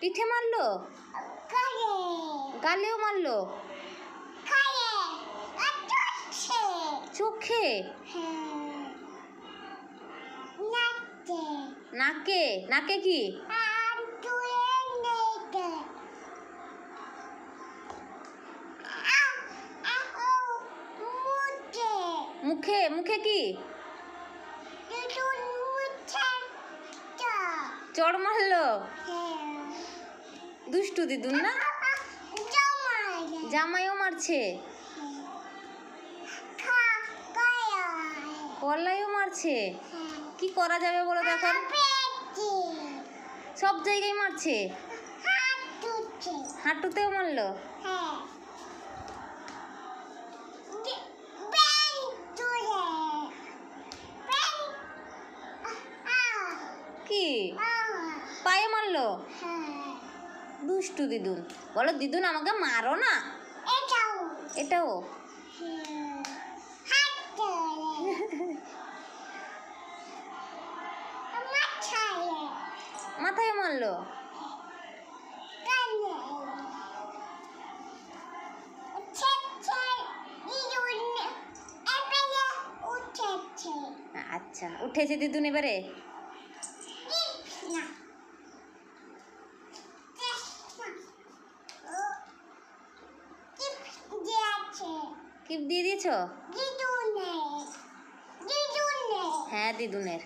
পিঠে মারলো? গালেও মারলো? চোখে? নাকে? নাকে কি? মুখে? মুখে কি? চড় মারলো? হ্যাঁ। দুষ্টু দিদুন না? জামাইও মারছে। কলাইও মারছে। হ্যাঁ কি করা যাবে বলো এখন সব জায়গায় মারছে। হাঁটুতেও মারলো। হ্যাঁ। কি পায়ে মারলো? হ্যাঁ। দুষ্টু দিদুন। বলো দিদুন আমাকে মারো না? এটাও। এটাও? মাথায় মারলো? আচ্ছা উঠেছে দিদুন এবারে? কি দিয়ে দিয়েছ? দিদুনের। দিদুনের। হ্যাঁ দিদুনের।